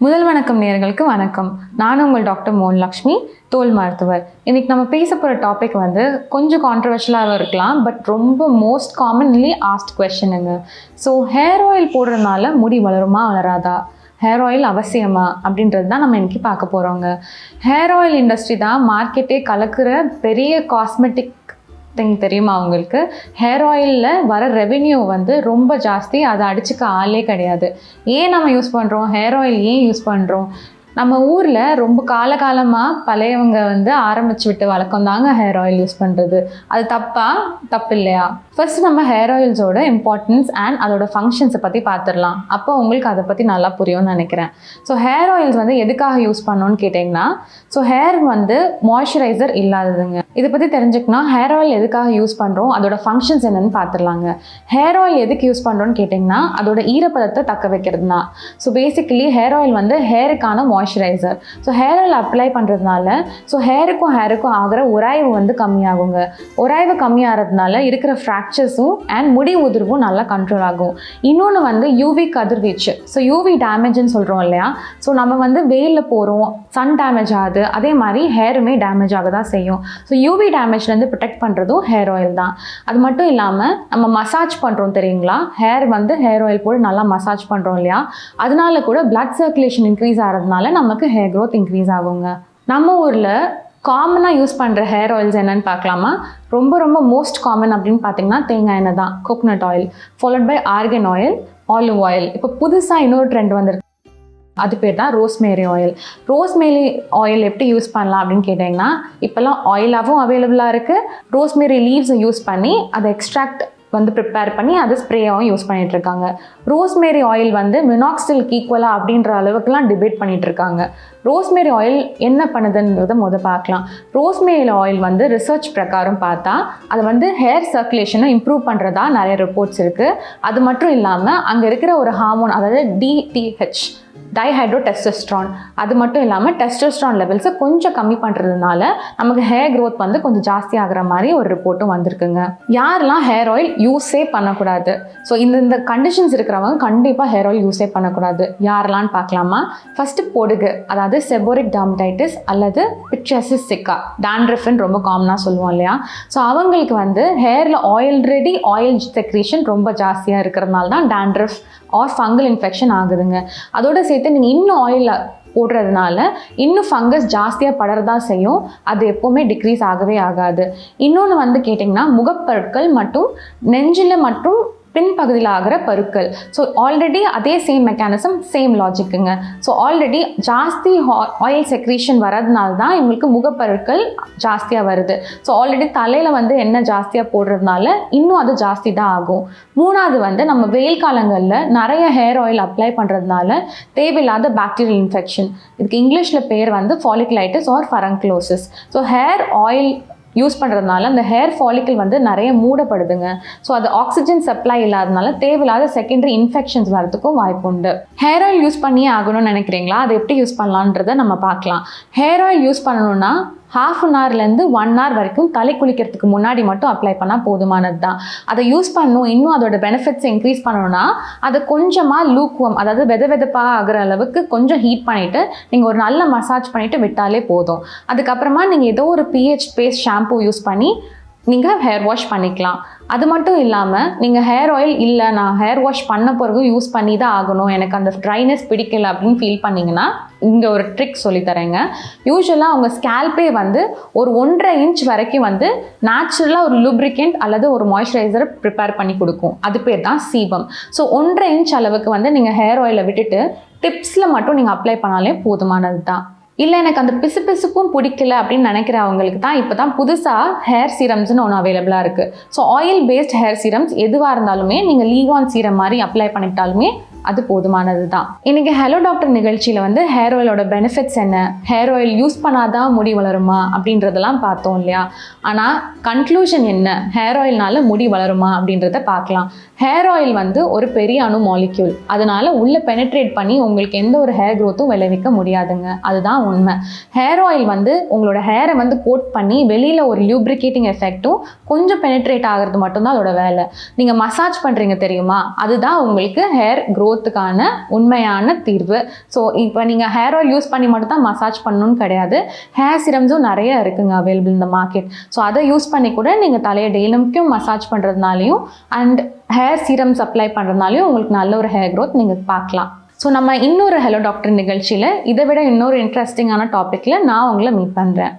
முதல் வணக்கம் நேர்களுக்கு வணக்கம். நான் உங்கள் டாக்டர் மோகன் லக்ஷ்மி தோல் மருத்துவர். இன்னைக்கு நம்ம பேச போகிற டாபிக் வந்து கொஞ்சம் கான்ட்ரவர்ஷியலாக இருக்கலாம் பட் ரொம்ப மோஸ்ட் காமன்லி ஆஸ்ட் கொஷனுங்க ஸோ ஹேர் ஆயில் போடுறதுனால முடி வளருமா வளராதா? ஹேர் ஆயில் அவசியமா? அப்படின்றது தான் நம்ம இன்றைக்கி பார்க்க போகிறோங்க ஹேர் ஆயில் இண்டஸ்ட்ரி தான் மார்க்கெட்டே கலக்கிற பெரிய காஸ்மெட்டிக் திங் தெரியுமா அவங்களுக்கு ஹேர் ஆயிலில் வர ரெவென்யூ வந்து ரொம்ப ஜாஸ்தி. அதை அடிச்சுக்க ஆளே கிடையாது. ஏன் நம்ம யூஸ் பண்ணுறோம் ஹேர் ஆயில் ஏன் யூஸ் பண்ணுறோம் நம்ம ஊரில் ரொம்ப காலகாலமாக பழையவங்க வந்து ஆரம்பிச்சு விட்டு வழக்கம் தாங்க ஹேர் ஆயில் யூஸ் பண்ணுறது அது தப்பா? தப்பு இல்லையா ஃபர்ஸ்ட் நம்ம ஹேர் ஆயில்ஸோட இம்பார்ட்டன்ஸ் அண்ட் அதோட ஃபங்க்ஷன்ஸை பற்றி பார்த்துடலாம் அப்போ உங்களுக்கு அதை பற்றி நல்லா புரியும்னு நினைக்கிறேன். ஸோ ஹேர் ஆயில்ஸ் வந்து எதுக்காக யூஸ் பண்ணோன்னு கேட்டிங்கன்னா ஸோ ஹேர் வந்து மாய்ஸ்சரைசர் இல்லாததுங்க. இதை பற்றி தெரிஞ்சுக்கணும். ஹேர் ஆயில் எதுக்காக யூஸ் பண்ணுறோம் அதோட ஃபங்க்ஷன்ஸ் என்னென்னு பார்த்துடலாங்க ஹேர் ஆயில் எதுக்கு யூஸ் பண்ணுறோன்னு கேட்டிங்கன்னா அதோட ஈரப்பதத்தை தக்க வைக்கிறது தான் ஸோ பேசிக்கலி ஹேர் ஆயில் வந்து ஹேருக்கான moisturiser so hair oil apply பண்ணுறதுனால ஸோ ஹேருக்கும் ஹேருக்கும் ஆகிற உராய்வு வந்து கம்மியாகுங்க. உராய்வு கம்மியாகிறதுனால இருக்கிற ஃப்ராக்சர்ஸும் அண்ட் முடி உதிர்வும் நல்லா கண்ட்ரோல் ஆகும். இன்னொன்று வந்து யூவி கதிர்வீச்சு. ஸோ யூவி டேமேஜ்னு சொல்கிறோம் இல்லையா? ஸோ நம்ம வந்து வெயிலில் போகிறோம் சன் டேமேஜ் ஆகுது அதே மாதிரி ஹேருமே டேமேஜ் ஆக தான் செய்யும். ஸோ யூவி டேமேஜ்லேருந்து ப்ரொடெக்ட் பண்ணுறதும் ஹேர் ஆயில் தான். அது மட்டும் இல்லாமல் நம்ம மசாஜ் பண்ணுறோம் தெரியுங்களா? ஹேர் வந்து ஹேர் ஆயில் போட்டு நல்லா மசாஜ் பண்ணுறோம் இல்லையா? அதனால கூட பிளட் சர்க்குலேஷன் இன்க்ரீஸ் ஆகிறதுனால நமக்கு ஹேர் க்ரோத் இன்க்ரீஸ் ஆகுங்க. நம்ம ஊரில் காமனாக யூஸ் பண்ணுற ஹேர் ஆயில்ஸ் என்னன்னு பார்க்கலாமா? ரொம்ப ரொம்ப மோஸ்ட் காமன் அப்படின்னு பார்த்தீங்கன்னா தேங்காய் எண்ணெய் தான். Coconut oil followed by argan oil olive oil இப்போ புதுசாக இன்னொரு ட்ரெண்ட் வந்திருக்கு. அது பேர் தான் ரோஸ்மேரி ஆயில் ரோஸ்மேரி ஆயில் எப்படி யூஸ் பண்ணலாம் அப்படின்னு கேட்டிங்கன்னா இப்போல்லாம் ஆயிலாகவும் அவைலபிளாக இருக்குது ரோஸ்மேரி லீவ்ஸை யூஸ் பண்ணி அதை எக்ஸ்ட்ராக்ட் வந்து ப்ரிப்பேர் பண்ணி அதை ஸ்ப்ரேயாகவும் யூஸ் பண்ணிகிட்ருக்காங்க இருக்காங்க ரோஸ்மேரி ஆயில் வந்து மினாக்சிலுக்கு ஈக்குவலாக அப்படின்ற அளவுக்குலாம் டிபேட் பண்ணிகிட்ருக்காங்க இருக்காங்க ரோஸ்மேரி ஆயில் என்ன பண்ணுதுன்றதை முத பார்க்கலாம். ரோஸ்மேரி ஆயில் வந்து ரிசர்ச் பிரகாரம் பார்த்தா அது வந்து ஹேர் சர்க்குலேஷனை இம்ப்ரூவ் பண்ணுறதா நிறைய ரிப்போர்ட்ஸ் இருக்குது அது மட்டும் இல்லாமல் அங்கே இருக்கிற ஒரு ஹார்மோன் அதாவது டிடிஹெச் டைஹைட்ரோ டெஸ்டஸ்ட்ரான் அது மட்டும் இல்லாமல் டெஸ்டஸ்ட்ரான் லெவல்ஸை கொஞ்சம் கம்மி பண்ணுறதுனால நமக்கு ஹேர் க்ரோத் வந்து கொஞ்சம் ஜாஸ்தி ஆகிற மாதிரி ஒரு ரிப்போர்ட்டும் வந்திருக்குங்க. யாரெல்லாம் ஹேர் ஆயில் யூஸே பண்ணக்கூடாது? ஸோ இந்த இந்த கண்டிஷன்ஸ் இருக்கிறவங்க கண்டிப்பாக ஹேர் ஆயில் யூஸே பண்ணக்கூடாது. யாரெல்லாம்னு பார்க்கலாமா? ஃபஸ்ட்டு பொடுகு அதாவது செபோரிக் டாமடைட்டிஸ் அல்லது பிக்சசிஸ் சிக்கா டாண்ட்ரஃப்னு ரொம்ப காமனாக சொல்லுவோம் இல்லையா? ஸோ அவங்களுக்கு வந்து ஹேரில் ஆல்ரெடி ஆயில் செக்ரேஷன் ரொம்ப ஜாஸ்தியாக இருக்கிறதுனால தான் டாண்ட்ரஃப் ஆர் ஃபங்கல் இன்ஃபெக்ஷன் ஆகுதுங்க. அதோட சேர்த்து நீங்கள் இன்னும் ஆயில் போடுறதுனால இன்னும் ஃபங்கஸ் ஜாஸ்தியாக படறதா செய்யும். அது எப்போவுமே டிக்ரீஸ் ஆகவே ஆகாது. இன்னொன்று வந்து கேட்டிங்கன்னா முகப்பொருட்கள் மற்றும் நெஞ்சில் மற்றும் பின்பகுதியில் ஆகிற பருக்கள். ஸோ ஆல்ரெடி அதே சேம் மெக்கானிசம் சேம் லாஜிக்குங்க ஸோ ஆல்ரெடி ஜாஸ்தி ஆயில் செக்ரீஷன் வரதுனால தான் இவங்களுக்கு முகப்பருக்கள் ஜாஸ்தியாக வருது. ஸோ ஆல்ரெடி தலையில் வந்து எண்ணெய் ஜாஸ்தியாக போடுறதுனால இன்னும் அது ஜாஸ்தி தான் ஆகும். மூணாவது வந்து நம்ம வெயில் காலங்களில் நிறைய ஹேர் ஆயில் அப்ளை பண்ணுறதுனால தேவையில்லாத பாக்டீரியல் இன்ஃபெக்ஷன் இதுக்கு இங்கிலீஷில் பேர் வந்து folliculitis or furunculosis so hair oil use பண்ணுறதுனால அந்த ஹேர் ஃபாலிக்கல் வந்து நிறைய மூடப்படுதுங்க. ஸோ அது ஆக்சிஜன் சப்ளை இல்லாதனால தேவையில்லாத செகண்டரி இன்ஃபெக்ஷன்ஸ் வரதுக்கும் வாய்ப்பு உண்டு. ஹேர் ஆயில் யூஸ் பண்ணியே ஆகணும்னு நினைக்கிறீங்களா? அதை எப்படி யூஸ் பண்ணலான்றதை நம்ம பார்க்கலாம். ஹேர் ஆயில் யூஸ் பண்ணணும்னா ஹாஃப் அன் ஹவர்லேருந்து ஒன் ஹவர் வரைக்கும் தலை குளிக்கிறதுக்கு முன்னாடி மட்டும் அப்ளை பண்ணால் போதுமானது தான் அதை யூஸ் பண்ணணும் இன்னும் அதோட பெனிஃபிட்ஸை இன்க்ரீஸ் பண்ணணும்னா அதை கொஞ்சமாக லூக்குவம் அதாவது வெத வெதப்பாக ஆகிற அளவுக்கு கொஞ்சம் ஹீட் பண்ணிவிட்டு நீங்கள் ஒரு நல்ல மசாஜ் பண்ணிவிட்டு விட்டாலே போதும். அதுக்கப்புறமா நீங்கள் ஏதோ ஒரு பிஹெச் பேஸ்ட் ஷாம்பூ யூஸ் பண்ணி நீங்கள் ஹேர் வாஷ் பண்ணிக்கலாம். அது மட்டும் இல்லாமல் நீங்கள் ஹேர் ஆயில் இல்லை நான் ஹேர் வாஷ் பண்ண பிறகு யூஸ் பண்ணி தான் ஆகணும். எனக்கு அந்த ட்ரைனஸ் பிடிக்கல அப்படின்னு ஃபீல் பண்ணிங்கன்னா இங்கே ஒரு ட்ரிக் சொல்லித்தரேங்க யூஸ்வலாக அவங்க ஸ்கேல்பே வந்து ஒரு ஒன்றரை இன்ச் வரைக்கும் வந்து நேச்சுரலாக ஒரு லுப்ரிகண்ட் அல்லது ஒரு மாய்ஸ்சரைசர் ப்ரிப்பேர் பண்ணி கொடுக்கும். அது பேர் தான் சீபம் ஸோ ஒன்றரை இன்ச் அளவுக்கு வந்து நீங்கள் ஹேர் ஆயிலை விட்டுட்டு டிப்ஸில் மட்டும் நீங்கள் அப்ளை பண்ணாலே போதுமானது தான் இல்லை எனக்கு அந்த பிசு பிசுப்பும் பிடிக்கல அப்படின்னு நினைக்கிறவங்களுக்கு தான் இப்போ தான் புதுசாக ஹேர் சீரம்ஸ்னு ஒன்று அவைலபிளாக இருக்குது so oil based hair serums எதுவாக இருந்தாலுமே நீங்கள் லீவான் சீரம் மாதிரி அப்ளை பண்ணிட்டாலுமே அது போதுமானது தான் இன்றைக்கி ஹலோ டாக்டர் நிகழ்ச்சியில் வந்து ஹேர் ஆயிலோட பெனிஃபிட்ஸ் என்ன? ஹேர் ஆயில் யூஸ் பண்ணாதான் முடி வளருமா? அப்படின்றதெல்லாம் பார்த்தோம் இல்லையா? ஆனால் கன்க்ளூஷன் என்ன? ஹேர் ஆயில்னால முடி வளருமா? அப்படின்றத பார்க்கலாம். ஹேர் ஆயில் வந்து ஒரு பெரிய அணு மாலிக்யூல் அதனால உள்ளே பெனிட்ரேட் பண்ணி உங்களுக்கு எந்த ஒரு ஹேர் க்ரோத்தும் விளைவிக்க முடியாதுங்க. அதுதான் உண்மை. ஹேர் ஆயில் வந்து உங்களோட ஹேரை வந்து கோட் பண்ணி வெளியில் ஒரு லியூப்ரிகேட்டிங் எஃபெக்ட்டும் கொஞ்சம் பெனிட்ரேட் ஆகிறது மட்டும்தான் அதோட வேலை. நீங்கள் மசாஜ் பண்ணுறீங்க தெரியுமா? அதுதான் உங்களுக்கு ஹேர் க்ரோ க்ரோத்துக்கான உண்மையான தீர்வு. ஸோ இப்போ நீங்கள் ஹேர் ஆயில் யூஸ் பண்ணி மட்டும் தான் மசாஜ் பண்ணணும்னு கிடையாது. ஹேர் சிரம்ஸும் நிறைய இருக்குங்க அவைலபிள் இந்த மார்க்கெட் ஸோ அதை யூஸ் பண்ணி கூட நீங்கள் தலையை டெய்லிக்கும் மசாஜ் பண்ணுறதுனாலையும் அண்ட் ஹேர் சீரம்ஸ் அப்ளை பண்ணுறதுனாலையும் உங்களுக்கு நல்ல ஒரு ஹேர் க்ரோத் நீங்கள் பார்க்கலாம். ஸோ நம்ம இன்னொரு ஹலோ டாக்டர் நிகழ்ச்சியில் இதை விட இன்னொரு இன்ட்ரெஸ்டிங்கான டாப்பிக்கில் நான் உங்களை மீட் பண்ணுறேன்